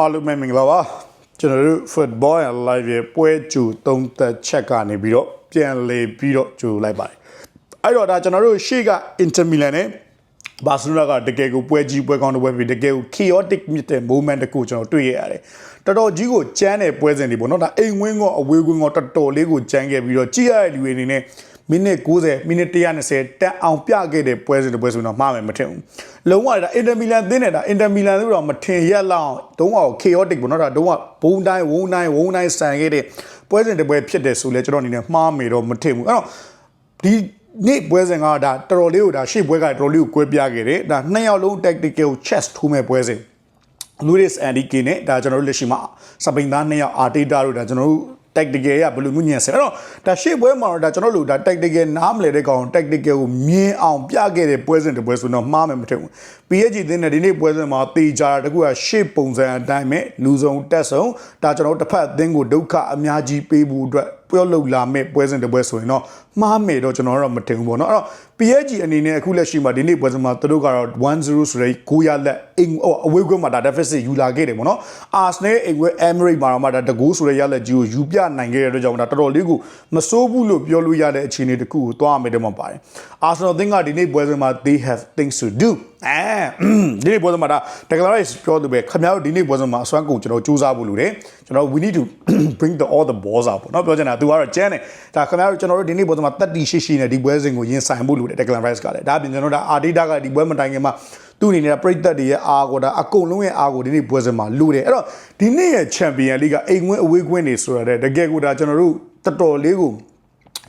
အားလုံးပဲမင်္ဂလာပါကျွန်တော်တို့ football and live ရဲ့ပွဲကြိုသုံးသက်ချက်ကနေပြီးတော့ပြန်လေပြီးတော့ကြိုလိုက်ပါတယ်အဲ့တော့ဒါကျွန်တော်တို့ရှေ့က Inter Milan နဲ့ဘာစီလိုနာကတကယ်ကိုပွဲကြီးပွဲကောင်းတဲ့ပွဲပြီးတကယ်ကို chaotic မြစ်တဲ့ moment တကူကျွန်တော်တွေ့ရရတယ်တော်တော်ကြီးကိုကြမ်းတဲ့ပွဲစဉ်တွေပေါ့နော်ဒါအိမ်ဝင်းကောအဝေးကွင်းကောတော်တော်လေးကိုကြမ်းခဲ့ပြီးတော့ကြည့်ရတဲ့လူတွေအနေနဲ့ မိနစ်90မိနစ်120တက်အောင်ပြခဲ့တဲ့ပွဲစဉ်တစ်ပွဲဆိုတော့မှားမယ်မထင်ဘူးလုံးဝဒါအင်တာမီလန်သင်းနေတာအင်တာမီလန်ဆိုတော့မထင်ရက်လောက်တုံးက chaotic ပေါ့နော်ဒါတုံးကဘုံတိုင်းဝုံတိုင်းဝုံတိုင်းဆန်ခဲ့တဲ့ပွဲစဉ်တစ်ပွဲဖြစ်တယ်ဆိုလဲကျွန်တော်အနေနဲ့မှားမယ်တော့မထင်ဘူးအဲ့တော့ဒီနေ့ပွဲစဉ်ကဒါတော်တော်လေးကိုဒါရှေ့ပွဲကတော်တော်လေးကိုကွဲပြားခဲ့တယ်ဒါနှစ်ယောက်လုံး tactical chess ထိုးမဲ့ပွဲစဉ် Luis Enrique နဲ့ဒါကျွန်တော်တို့လက်ရှိမှာစပိန်သားနှစ်ယောက် Arteta တို့ဒါကျွန်တော်တို့ tactical ရဘယ်လိုမျိုးညံစဲအဲ့တော့ဒါရှေ့ပွဲမှာတော့ဒါကျွန်တော်တို့ဒါ tactical နားမလဲတဲ့ကောင် tactical ကိုမြင်အောင်ပြခဲ့တဲ့ပွဲစဉ်တစ်ပွဲဆိုတော့မှားမယ်မထင်ဘူး PSG သင်းနဲ့ဒီနေ့ပွဲစဉ်မှာတေချာတာတကူကရှေ့ပုံစံအတိုင်းပဲလူဆုံးတက်ဆုံးဒါကျွန်တော်တို့တစ်ဖက်အသင်းကိုဒုက္ခအများကြီးပေးဖို့အတွက် ပြောလို့လာမဲ့ပွဲစဉ်တစ်ပွဲဆိုရင်တော့မှားမယ်တော့ကျွန်တော်တို့မထင်ဘူးပေါ့နော်အဲ့တော့ PSG အနေနဲ့အခုလက်ရှိမှာဒီနေ့ပွဲစဉ်မှာသူတို့ကတော့1-0ဆိုတဲ့9ရလက်အိမ်ဟိုအဝေးကွင်းမှာဒါ deficit ယူလာခဲ့တယ်ပေါ့နော် Arsenal အိမ်ကွင်း Emirates မှာတော့မှဒါတကူဆိုတဲ့ရလက်ကြီးကိုယူပြနိုင်ခဲ့တဲ့အတွက်ကြောင့်ဒါတော်တော်လေးကိုမစိုးဘူးလို့ပြောလို့ရတဲ့အခြေအနေတစ်ခုကိုသွားမယ်တော့မှပါတယ် Arsenal သင်းကဒီနေ့ပွဲစဉ်မှာ they have things to do အဲဒီနေ့ပွဲစဉ်မှာဒါ declaration ပြောလို့ပဲခင်ဗျားတို့ဒီနေ့ပွဲစဉ်မှာအစွမ်းကုန်ကျွန်တော်စူးစမ်းဖို့လိုတယ်ကျွန်တော် we need to bring the all the balls out ပေါ့နော်ပြောချင်တာသူကတော့ကျန်းတယ်ဒါခင်ဗျားတို့ကျွန်တော်တို့ဒီနေ့ပွဲစဉ်မှာတက်တီရှိရှိနဲ့ဒီပွဲစဉ်ကိုရင်ဆိုင်ဖို့လိုတယ် declaration rice ကလည်းဒါအပြင်ကျွန်တော်တို့ Arteta ကဒီပွဲမတိုင်ခင်မှာသူ့အနေနဲ့ပြိသက်တွေရဲ့အားကိုဒါအကုန်လုံးရဲ့အားကိုဒီနေ့ပွဲစဉ်မှာလူတယ်အဲ့တော့ဒီနေ့ရဲ့ Champion League ကအိမ်ဝင်းအဝေးကွင်းနေဆိုရတဲ့တကယ်ကိုဒါကျွန်တော်တို့တော်တော်လေးကို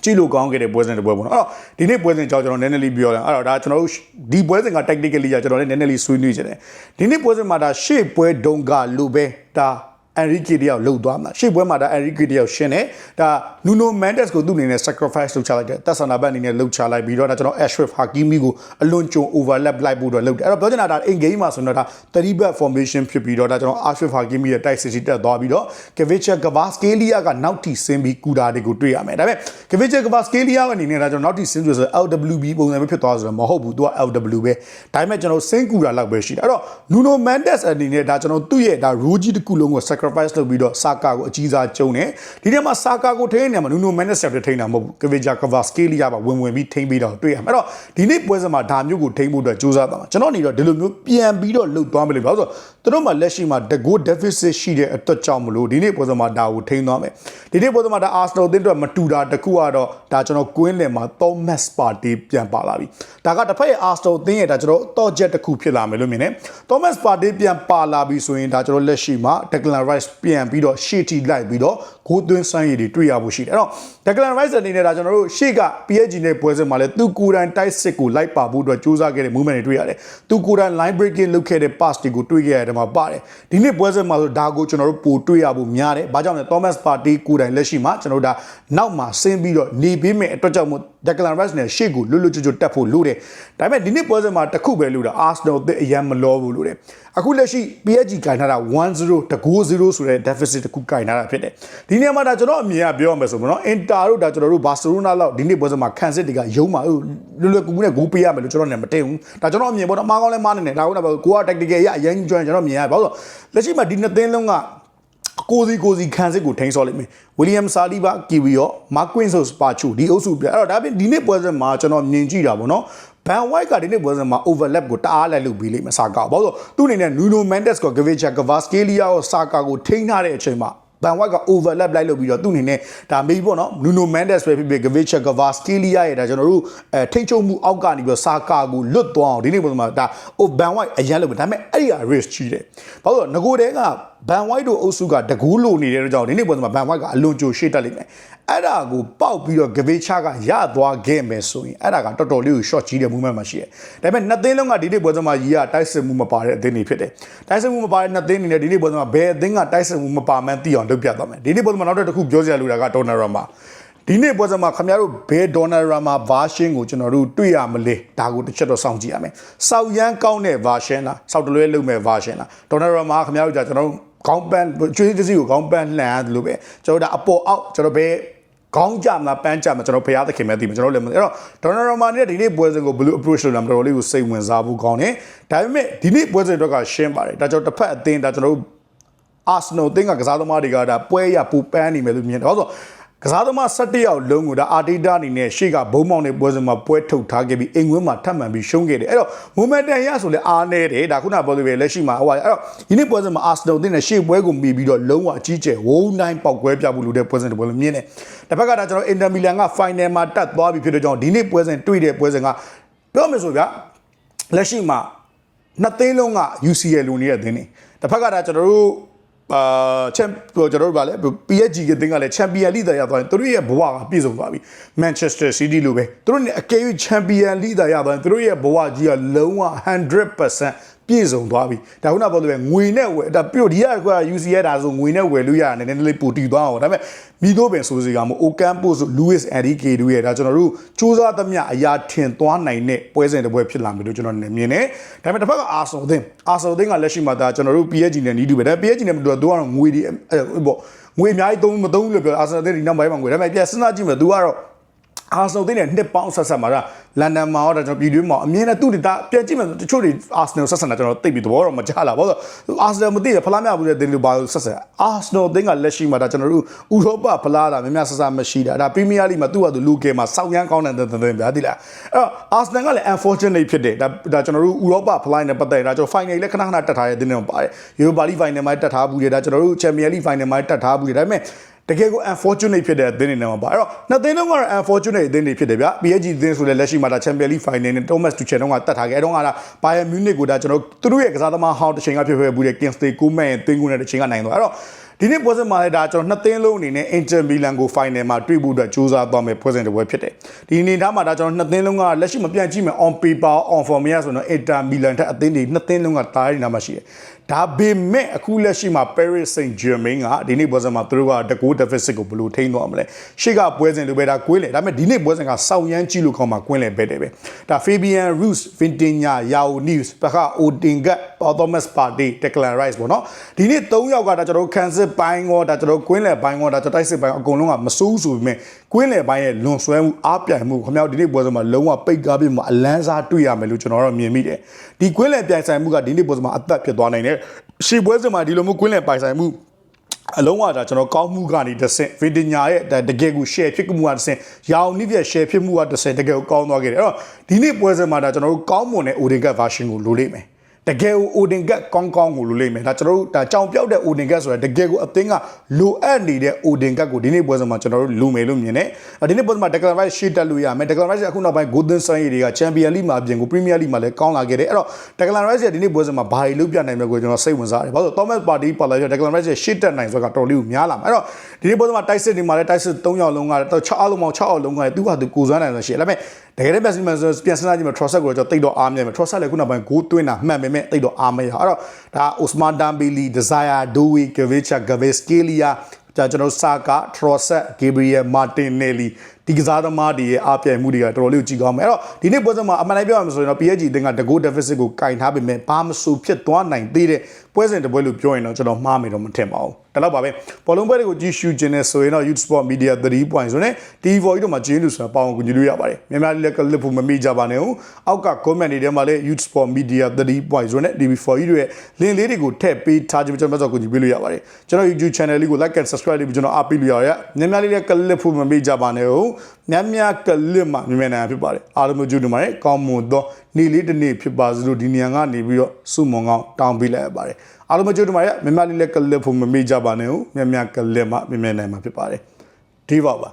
ကြည့်လို့ကောင်းခဲ့တဲ့ပွဲစဉ်တစ်ပွဲပေါ့နော်အဲ့တော့ဒီနေ့ပွဲစဉ်ကြောင့်ကျွန်တော်နည်းနည်းလေးပြောရအောင်အဲ့တော့ဒါကျွန်တော်တို့ဒီပွဲစဉ်က technically ကကျွန်တော်လည်းနည်းနည်းလေးဆွေးနွေးချင်တယ်ဒီနေ့ပွဲစဉ်မှာဒါရှေ့ပွဲဒုံကလူပဲဒါ အန်ရီကီတယောက်လှုပ်သွားမှာရှေ့ပွဲမှာဒါအန်ရီကီတယောက်ရှင်းတယ်ဒါနူနိုမန်ဒက်စ်ကိုသူ့အနေနဲ့ sacrifice လုပ်ချလိုက်တယ်တက်ဆန်နာဘတ်အနေနဲ့လှုပ်ချလိုက်ပြီးတော့ဒါကျွန်တော် Ashraf Hakimi ကိုအလွန်ကြုံ overlap လိုက်ဖို့တော့လုပ်တယ်အဲ့တော့ပြောချင်တာဒါ in game မှာဆိုတော့ဒါ3 back formation ဖြစ်ပြီးတော့ဒါကျွန်တော် Ashraf Hakimi ရဲ့ tight city တက်သွားပြီးတော့ Kvicha Kvaratskhelia ကနောက်ထိဆင်းပြီးကူတာတွေကိုတွေ့ရမယ်ဒါပေမဲ့ Kvicha Kvaratskhelia အနေနဲ့ဒါကျွန်တော်နောက်ထိဆင်းဆိုဆို LWB ပုံစံပဲဖြစ်သွားဆိုတော့မဟုတ်ဘူးသူက LW ပဲဒါပေမဲ့ကျွန်တော်ဆင်းကူတာလောက်ပဲရှိတယ်အဲ့တော့ Nuno Mendes အနေနဲ့ဒါကျွန်တော်သူ့ရဲ့ဒါ rule ကြီးတစ်ခုလုံးကို sacrifice လုပ်ပြီးတော့ Saka ကိုအကြီးစားကျုံတယ်ဒီထဲမှာ Saka ကိုထိန်းနေမှာ Nuno Mendes ဆက်ထိန်းတာမဟုတ်ဘူး Kvicha Kvaratskhelia ပါဝင်ဝင်ပြီးထိန်းပြီးတော့တွေ့ရမယ်အဲ့တော့ဒီနေ့ပွဲစဉ်မှာဒါမျိုးကိုထိန်းဖို့အတွက်ကြိုးစားသွားမှာကျွန်တော်အနေတော့ဒီလိုမျိုးပြန်ပြီးတော့လှုပ်သွားမယ်လို့ပြောဆို သူတို့မှာလက်ရှိမှာ the goal deficit ရှိတဲ့အတွက်ကြောင့်မလို့ဒီနေ့ပွဲစဉ်မှာဒါကိုထိန်းသွားမယ်ဒီနေ့ပွဲစဉ်မှာဒါ Arsenal တင်းအတွက်မတူတာတခုကတော့ဒါကျွန်တော်ကွင်းလယ်မှာ Thomas Partey ပြန်ပါလာပြီဒါကတစ်ဖက်ရဲ့ Arsenal တင်းရဲ့ဒါကျွန်တော်တော့ချက်တစ်ခုဖြစ်လာမယ်လို့မြင်တယ် Thomas Partey ပြန်ပါလာပြီဆိုရင်ဒါကျွန်တော်လက်ရှိမှာ Declan Rice ပြန်ပြီးတော့ရှေ့ထိလိုက်ပြီးတော့ဂိုးသွင်းဆိုင်ရည်တွေတွေ့ရဖို့ရှိတယ်အဲ့တော့ Declan Rice အနေနဲ့ဒါကျွန်တော်တို့ရှေ့က PSG နဲ့ပွဲစဉ်မှာလဲသူကိုယ်တိုင်တိုက်စစ်ကိုလိုက်ပါဖို့အတွက်ကြိုးစားခဲ့တဲ့ movement တွေတွေ့ရတယ်သူကိုယ်တိုင် line breaking လုပ်ခဲ့တဲ့ pass တွေကိုတွေ့ခဲ့ရတဲ့မှာပါတယ်ဒီနေ့ပွဲစဉ်မှာဆိုဒါကိုကျွန်တော်တို့ပိုတွေ့ရဖို့များတယ်ဘာကြောင့်လဲ Thomas Partey ကိုယ်တိုင်လက်ရှိမှာကျွန်တော်တို့ဒါနောက်မှာဆင်းပြီးတော့နေပေးမယ်အတွက်ကြောင့်မို့ Declan Rice နဲ့ရှေ့ကိုလွတ်လွတ်ကျွတ်ကျွတ်တက်ဖို့လိုတယ်ဒါပေမဲ့ဒီနေ့ပွဲစဉ်မှာတစ်ခုပဲလို့တာ Arsenal အသစ်အရန်မလောဘူးလို့တယ်အခုလက်ရှိ PSG ကင်ထားတာ1-0တကူ0ဆိုတဲ့ deficit တစ်ခုကင်ထားတာဖြစ်တယ်ဒီနေရာမှာဒါကျွန်တော်အမြင်ကပြောရမယ်ဆိုတော့ Inter တို့ဒါကျွန်တော်တို့ Barcelona လောက်ဒီနေ့ပွဲစဉ်မှာခံစစ်တွေကယုံမှာလွယ်လွယ်ကူကူနဲ့ဂိုးပေးရမယ်လို့ကျွန်တော်လည်းမတင်ဘူးဒါကျွန်တော်အမြင်ပေါ့နော်အမားကောင်းလဲမားနေတယ်ဒါကတော့ကိုက tactical ရအရင်ကျွမ်းကျွန်တော်မြင်ရပါဘူးလက်ရှိမှာဒီနှစ်သင်းလုံးကကိုစီကိုစီခံစစ်ကိုထိန်းစော်လိမ့်မယ်ဝီလီယမ်ဆာလီဘာကီဝီရောမာကွင်းဆိုစပါချူဒီအုပ်စုပြအဲ့တော့ဒါပြင်ဒီနေ့ပွဲစဉ်မှာကျွန်တော်မြင်ကြည့်တာပေါ့နော်ဘန်ဝိုက်ကဒီနေ့ပွဲစဉ်မှာ overlap ကိုတအားလိုက်လုပ်ပြီးလိမ့်မယ်ဆာကာဘာလို့သူ့အနေနဲ့နူနိုမန်ဒက်စ်ကိုဂဗေချာဂဗာစကေလီယာကိုဆာကာကိုထိန်းထားတဲ့အချိန်မှာ ဘန်ဝိုက်က overlap လိုက်လုပ်ပြီးတော့သူ့အနေနဲ့ဒါမေးပေါ့နော်နူနိုမန်ဒက်စ်ပဲဖြစ်ဖြစ်ဂဗေချာဂဗာစကေလီယာရဲ့ဒါကျွန်တော်တို့အဲထိတ်ချုံမှုအောက်ကနေပြီးတော့ဆာကာကိုလွတ်သွားအောင်ဒီနေ့ပွဲစဉ်မှာဒါဟိုဘန်ဝိုက်အရန်လုပ်ပဲဒါပေမဲ့အဲ့ဒီက risk ကြီးတယ်ဘာလို့လဲငကိုတဲကဘန်ဝိုက်တို့အုပ်စုကတကူးလိုနေတဲ့ကြောင့်ဒီနေ့ပွဲစဉ်မှာဘန်ဝိုက်ကအလွန်ကြိုရှေ့တက်လိမ့်မယ်အဲ့ဒါကိုပေါက်ပြီးတော့ဂဗေချာကရသွားခဲ့မယ်ဆိုရင်အဲ့ဒါကတော်တော်လေးကို short ကြီးတဲ့ movement မှာရှိတယ်ဒါပေမဲ့နှစ်သင်းလုံးကဒီနေ့ပွဲစဉ်မှာရီကတိုက်စစ်မှုမပါတဲ့အသင်းတွေဖြစ်တယ်တိုက်စစ်မှုမပါတဲ့နှစ်သင်းတွေနဲ့ဒီနေ့ပွဲစဉ်မှာဘယ်အသင်းကတိုက်စစ်မှုမပါမှန်းသိအောင်လုပ်ပြသွားမယ်ဒီနေ့ပွဲစဉ်မှာနောက်တစ်ခုပြောစရာလိုတာကဒေါ်နယ်ရမာဒီနေ့ပွဲစဉ်မှာခင်ဗျားတို့ဘယ်ဒေါ်နယ်ရာမာ version ကိုကျွန်တော်တို့တွေ့ရမလဲဒါကိုတစ်ချက်တော့စောင့်ကြည့်ရမယ်။စောက်ရမ်းကောင်းတဲ့ version လားစောက်တလွဲလုပ်မဲ့ version လားဒေါ်နယ်ရာမာခင်ဗျားတို့じゃကျွန်တော်တို့ခေါင်းပန်းကျွေးတစည်းကိုခေါင်းပန်းလှန်ရတယ်လို့ပဲကျွန်တော်တို့ဒါအပေါ်အောက်ကျွန်တော်ဘယ်ခေါင်းကြမလားပန်းကြမလားကျွန်တော်ဖရားသခင်ပဲသိမှာကျွန်တော်လည်းမသိအဲ့တော့ဒေါ်နယ်ရာမာနဲ့ဒီနေ့ပွဲစဉ်ကိုဘယ်လို approach လုပ်လာမလဲတော်တော်လေးကိုစိတ်ဝင်စားဖို့ကောင်းတယ်ဒါပေမဲ့ဒီနေ့ပွဲစဉ်အတွက်ကရှင်းပါတယ်ဒါကြောင့်တစ်ဖက်အသင်းဒါကျွန်တော်တို့ အာဆနယ်တင်းကကစားသမားတွေကဒါပွဲရပူပန်းနေမယ်လို့မြင်တယ်။ဘာလို့လဲဆိုတော့ကစားသမား17ယောက်လုံးကိုဒါအာတီတာအနေနဲ့ရှေ့ကဘုံမောင်တဲ့ပွဲစဉ်မှာပွဲထုတ်ထားခဲ့ပြီးအိမ်ဝင်းမှာထပ်မံပြီးရှုံးခဲ့တယ်အဲ့တော့မိုမန်တန်ရဆိုလဲအားနေတယ်ဒါခုနပြောလို့ပဲလက်ရှိမှာဟိုအဲ့တော့ဒီနေ့ပွဲစဉ်မှာအာဆနယ်တင်းနဲ့ရှေ့ပွဲကိုမီပြီးတော့လုံးဝအကြီးကျယ်ဝုန်းတိုင်းပေါက်ကွဲပြဖို့လိုတဲ့ပွဲစဉ်တစ်ပွဲလို့မြင်တယ်တစ်ဖက်ကဒါကျွန်တော်အင်တာမီလန်ကဖိုင်နယ်မှာတက်သွားပြီဖြစ်တဲ့ကြောင့်ဒီနေ့ပွဲစဉ်တွေ့တဲ့ပွဲစဉ်ကပြောမယ်ဆိုဗျာလက်ရှိမှာနှစ်သိန်းလုံးက UCL လူနေတဲ့အသင်းနေတစ်ဖက်ကဒါကျွန်တော်တို့ အာချန်ကျွန်တော်တို့ဗာလဲ PSG ကတင်းကလည်းချန်ပီယံလိတာရသွားရင်သူတို့ရဲ့ဘဝကပြည့်စုံသွားပြီ Manchester City လိုပဲသူတို့နဲ့အကယ်၍ချန်ပီယံလိတာရသွားရင်သူတို့ရဲ့ဘဝကြီးကလုံးဝ100% ပြည့်စုံသွားပြီဒါခုနပြောလို့ပဲငွေနဲ့ဝယ်ဒါပြီးတော့ဒီကကွာ UCL ဒါဆိုငွေနဲ့ဝယ်လို့ရတယ်နည်းနည်းလေးပိုတီသွားအောင်ဒါပေမဲ့မိတို့ပင်ဆိုစီကမို့ Ocampo ဆို Luis Enrique တို့ရဲ့ဒါကျွန်တော်တို့စူးစမ်းသမျှအရာထင်သွားနိုင်တဲ့ပွဲစဉ်တစ်ပွဲဖြစ်လာမယ်လို့ကျွန်တော်မြင်တယ်ဒါပေမဲ့တစ်ဖက်ကအာဆယ်အသင်းအာဆယ်အသင်းကလက်ရှိမှာဒါကျွန်တော်တို့ PSG နဲ့နီးတူပဲဒါ PSG နဲ့မတူတော့သူကတော့ငွေဒီပေါ့ငွေအများကြီးသုံးမသုံးဘူးလို့ပြောအာဆယ်အသင်းဒီနောက်ပိုင်းမှာငွေဒါပေမဲ့ပြန်စဉ်းစားကြည့်မယ်သူကတော့ အာဆယ်သိတဲ့နှစ်ပေါင်းဆက်ဆက်မှာဒါလန်ဒန်မှာတော့ကျွန်တော်ပြည်တွင်းမှာအမြင်နဲ့သူ့တာပြန်ကြည့်မယ်တချို့တွေအာဆနယ်ဆက်ဆက်တာကျွန်တော်သိပြီသဘောတော့မချလာဘူးဆိုတော့အာဆနယ်မသိရဖလားမရဘူးတဲ့တင်းလို့ပါဆက်ဆက်အာဆနယ်တင်းကလက်ရှိမှာဒါကျွန်တော်တို့ဥရောပဖလားတာများများဆက်ဆက်မရှိတာဒါပရီးမီးယားလိမှာသူ့ဟာသူလူကဲမှာစောက်ရမ်းကောင်းတဲ့တင်းတင်းဗျာသိလားအဲ့တော့အာဆနယ်ကလည်း unfortunate ဖြစ်တယ်ဒါဒါကျွန်တော်တို့ဥရောပဖလားနဲ့ပတ်သက်တာကျွန်တော် final လည်းခဏခဏတက်ထားတဲ့တင်းတွေမှာပါတယ် Europa League final မှာတက်ထားဘူးတယ်ဒါကျွန်တော်တို့ Champions League final မှာတက်ထားဘူးတယ်ဒါပေမဲ့ တကယ်ကို unfortunate ဖြစ်တဲ့အသင်းတွေနဲ့မှာပါအဲ့တော့နှစ်သင်းလုံးကတော့ unfortunate အသင်းတွေဖြစ်တယ်ဗျ PSG အသင်းဆိုလည်းလက်ရှိမှာဒါ Champions League final နဲ့ Thomas Tuchel တုန်းကတတ်ထားခဲ့အဲ့တော့ကဒါ Bayern Munich ကိုဒါကျွန်တော်သူတို့ရဲ့ကစားသမားဟောင်းတစ်ချိန်ကဖြစ်ခဲ့ဘူးတဲ့ Kingsley Coman ရဲ့တင်းကူနဲ့တစ်ချိန်ကနိုင်တော့အဲ့တော့ဒီနေ့ပွဲစဉ်မှာလည်းဒါကျွန်တော်နှစ်သင်းလုံးအနေနဲ့ Inter Milan ကို final မှာတွေ့ဖို့အတွက်ကြိုးစားသွားမယ်ပွဲစဉ်တစ်ပွဲဖြစ်တယ်ဒီအနေထားမှာဒါကျွန်တော်နှစ်သင်းလုံးကလက်ရှိမပြန်ကြည့်မယ် on paper on form ရဆိုတော့ Inter Milan ထက်အသင်းတွေနှစ်သင်းလုံးကတားရနေမှာရှိတယ် ဒါပေမဲ့အခုလက်ရှိမှာ Paris Saint-Germain ကဒီနေ့ပွဲစဉ်မှာသူတို့ကတကူ deficit ကိုဘယ်လိုထိန်းသွားမလဲရှေ့ကပွဲစဉ်လိုပဲဒါကွင်းလေဒါပေမဲ့ဒီနေ့ပွဲစဉ်ကစောက်ရမ်းကြည့်လို့ခေါ်မှာကွင်းလေပဲတယ်ပဲဒါ Fabian Ruiz Vitinha Yao Neves ပခ Odingat Thomas Partey Declan Rice ပေါ့နော်ဒီနေ့၃ယောက်ကဒါကျွန်တော်တို့ခံစစ်ပိုင်းရောဒါကျွန်တော်ကွင်းလေပိုင်းရောဒါကျွန်တော်တိုက်စစ်ပိုင်းအကုန်လုံးကမစိုးဆိုပေမဲ့ကွင်းလေပိုင်းရဲ့လွန်ဆွဲမှုအားပြိုင်မှုခင်ဗျားတို့ဒီနေ့ပွဲစဉ်မှာလုံးဝပိတ်ကားပြမှာအလန်းစားတွေ့ရမယ်လို့ကျွန်တော်တို့မြင်မိတယ်ဒီကွင်းလေပြိုင်ဆိုင်မှုကဒီနေ့ပွဲစဉ်မှာအသက်ဖြစ်သွားနိုင်တယ်ရှေ့ပွဲစဉ်မှာဒီလိုမျိုးကွင်းလေပိုင်ဆိုင်မှုအလုံးဝဒါကျွန်တော်ကောင်းမှုကနေတစ်ဆင့်ဗီဒီညာရဲ့တကယ်ကို share ဖြစ်မှုကတစ်ဆင့်ရောင်နိပြ share ဖြစ်မှုကတစ်ဆင့်တကယ်ကိုကောင်းသွားခဲ့တယ်အဲ့တော့ဒီနေ့ပွဲစဉ်မှာဒါကျွန်တော်တို့ကောင်းမွန်တဲ့ Odin version ကိုလိုလိမ့်မယ် တကယ်ကို Odin ကကောင်းကောင်းကိုလိုလိမ့်မယ်ဒါကျွန်တော်တို့ဒါကြောင်ပြောက်တဲ့ Odin ကဆိုတာတကယ်ကိုအသင်းကလိုအပ်နေတဲ့ Odin ကကိုဒီနေ့ပွဲစဉ်မှာကျွန်တော်တို့လူမယ်လို့မြင်တယ်ဒီနေ့ပွဲစဉ်မှာ Declan Rice ရှေ့တက်လို့ရမယ် Declan Rice အခုနောက်ပိုင်း Golden Sun တွေက Champion League မှာအပြင်ကို Premier League မှာလည်းကောင်းလာခဲ့တယ်အဲ့တော့ Declan Rice ရဲ့ဒီနေ့ပွဲစဉ်မှာဘာတွေလုပ်ပြနိုင်မလဲကိုကျွန်တော်စိတ်ဝင်စားတယ်ဘာလို့ Thomas Partey ပါလာရ Declan Rice ရဲ့ရှေ့တက်နိုင်ဆိုတာကတော်လေးကိုများလာမှာအဲ့တော့ဒီနေ့ပွဲစဉ်မှာတိုက်စစ်တွေမှာလည်းတိုက်စစ်3ယောက်လုံးကတော့6အားလုံးပေါင်း6အောက်လုံးကသူ့ဟာသူကိုစွမ်းနိုင်လို့ရှိတယ်ဒါပေမဲ့ တကယ်လည်းပြန်စီမံပြန်စဉ်းစားကြည့်မယ် Trossard ကိုကျွန်တော်တိတ်တော့အားမြင်မယ် Trossard လည်းခုနောက်ပိုင်းဂိုးသွင်းတာမှန်ပေမဲ့တိတ်တော့အားမရအဲ့တော့ဒါ Osman Dembele Desire Dowie Gavicha Gaveskelia ကြာကျွန်တော်စာကာ Trossard Gabriel Martinelli ဒီကစားသမားတွေရဲ့အားပြိုင်မှုတွေကတော်တော်လေးကိုကြည့်ကောင်းမယ်အဲ့တော့ဒီနေ့ပွဲစဉ်မှာအမှန်တိုင်းပြောရမယ်ဆိုရင်တော့ PSG တင်ကတကူ deficit ကိုကင်ထားပေမဲ့ဘာမဆိုဖြစ်သွားနိုင်သေးတဲ့ပွဲစဉ်တစ်ပွဲလို့ပြောရင်တော့ကျွန်တော်မှားမယ်တော့မထင်ပါဘူးဒါတော့ပါပဲဘောလုံးပွဲတွေကိုကြည့်ရှုခြင်းနဲ့ဆိုရင်တော့ Youth Sport Media 3 point ဆိုနဲ့ TV4 တို့မှာကျင်းလို့ဆိုတာပေါအောင်ကူညီလို့ရပါတယ်များများလေးလည်းကလစ်ဖို့မမေ့ကြပါနဲ့ဦးအောက်က comment တွေထဲမှာလည်း Youth Sport Media 3 point ဆိုနဲ့ TV4 တို့ရဲ့ link လေးတွေကိုထည့်ပေးထားခြင်းကျွန်တော်တို့ကူညီပေးလို့ရပါတယ်ကျွန်တော် YouTube channel လေးကို like and subscribe လေးပြီးကျွန်တော်အားပေးလို့ရရများများလေးလည်းကလစ်ဖို့မမေ့ကြပါနဲ့ဦးများများကလစ်မှမြင်မြန်နိုင်ဖြစ်ပါတယ်အားလုံးကြိုးနေပါတယ်ကောင်းမွန်သောနေ့လေးတစ်နေ့ဖြစ်ပါစေလို့ဒီနေရာကနေပြီးတော့စုမုံကောင်းတောင်းပေးလိုက်ရပါတယ်အားလုံးကြိုးနေပါတယ်မြင်များလေးလည်းကလစ်ဖို့မမေ့ကြပါနဲ့ဦးများများကလစ်မှမြင်မြန်နိုင်မှာဖြစ်ပါတယ်ဒီပါပါ